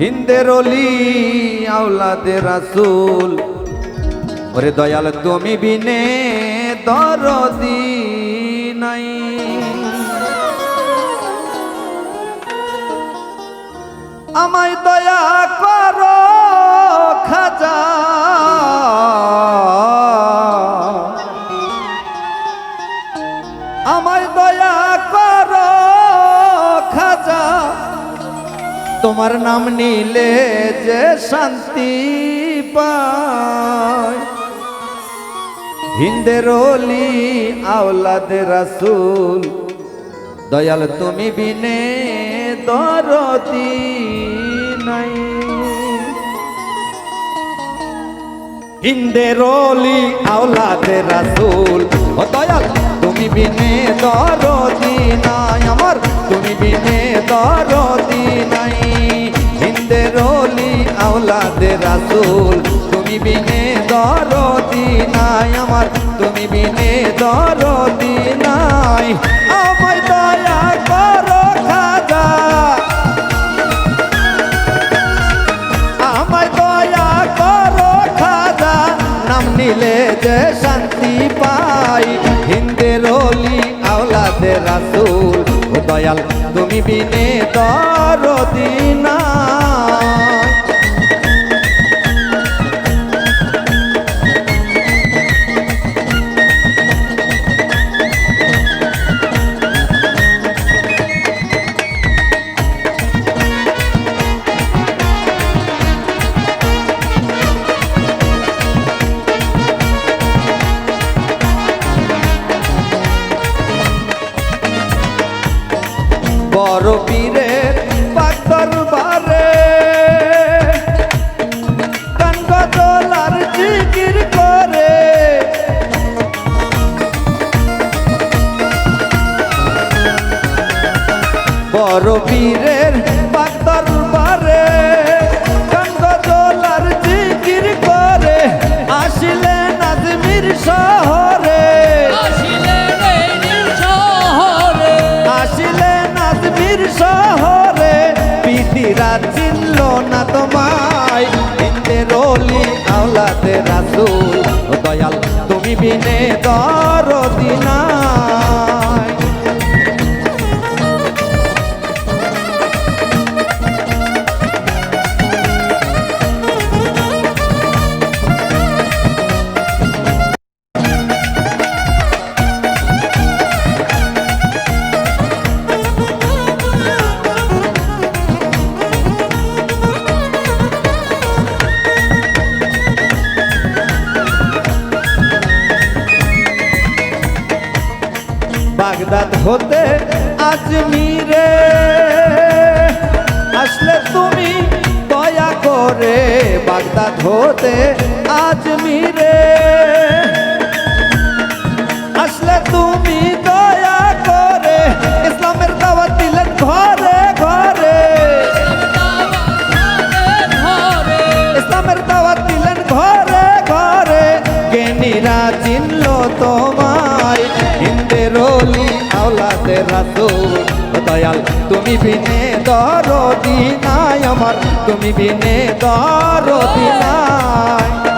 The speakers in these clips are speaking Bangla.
হিন্দের অলি আওলাদে রাসুল। ওরে দয়াল তুমি বিনে দরদি নাই। আমায় দয়া করো খাজা। তোমার নাম নিলে যে শান্তি পায়। হিন্দের অলি, আওলাদে রাসুল, দয়াল তুমি বিনে দরদি নাই। হিন্দের অলি, আওলাদে রাসুল, ও দয়াল তুমি বিনে দরদি নাই। আমার তুমি বিনে দরদি আওলাদে রাসুল। তুমি বিনে দরদি নাই আমার, তুমি বিনে দরদি নাই। আমায় দয়া করো খাজা। আমায় দয়া করো খাজা। নাম নিলে যে শান্তি পাই। হিন্দের অলি আওলাদে রাসুল। দয়াল, তুমি বিনে দরদি নাই। পীরের পাকর বারে গঙ্গ দোলার জিকির করে আসিলে নাজমির শহরে। আসিলে নাজমির শহরে। পিতিরা চিনল না তোমায় হিন্দের অলি আওলাদে রাসুল। ও দয়াল তুমি বিনে দরদি হতে আজমিরে আসলে তুমি দয়া করে বাগদাদ হতে আজমিরে আসলে তুমি দয়া করে ইসলামের দাওয়াত দিলেন ঘরে ঘরে। ইসলামের দাওয়াত দিলেন ঘরে ঘরে। জ্ঞানীরা চিনল হিন্দের অলি রাতো দয়াল তুমি বিনে দরদি নাই আমার। তুমি বিনে দরদি নাই।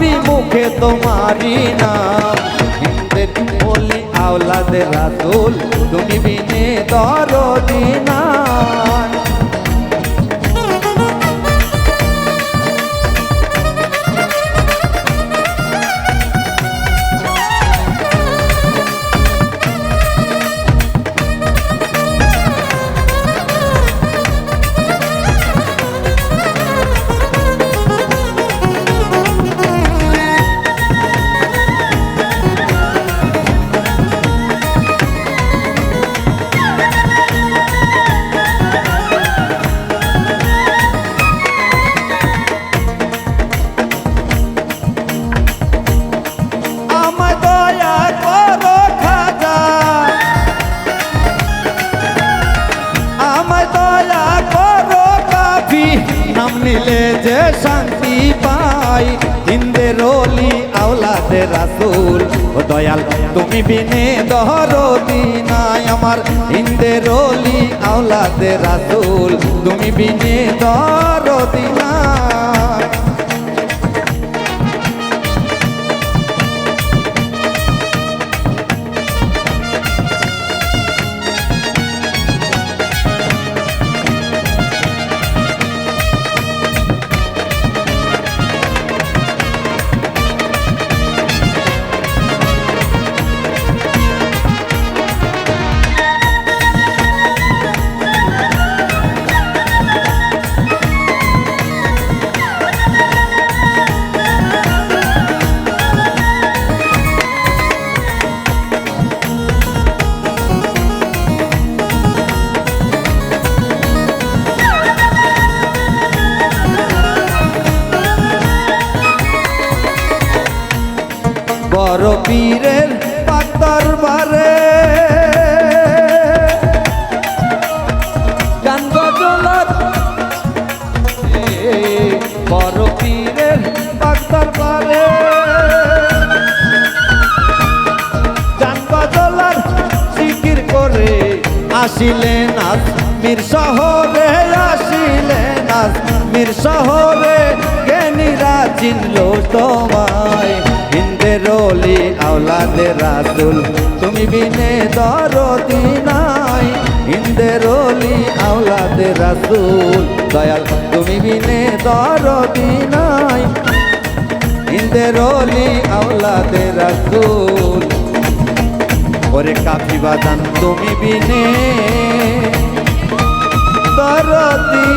পাপি মুখে তোমারি নাম হিন্দের বলি আওলা রাসুল তুমি বিনে দরদি নাম যে শান্তি পাই, হিন্দের রলি আওলাদে রাসুল। ও দয়াল, তুমি বিনে দহরদি দিনাই আমার হিন্দের রলি আওলাদে রাসুল। তুমি বিনে দহরদি নাই। বড় পীরের পাতর বারে। গান গজলত বড় পীরের পাতর বারে। গান গজলার জিকির করে আসিলেন আজ মীর শহরে, আসিলেন আজ মীর শহরে। চিনল তোমায়। হিন্দের রলি আওলাদে রাসুল, তুমি বিনে দরদি নাই। হিন্দের রলি আওলাদে রাসুল, দয়াল, তুমি বিনে দরদি নাই। হিন্দের রলি আওলাদে রাসুল, ওরে কাফি বাদান তুমি বিনে দরদি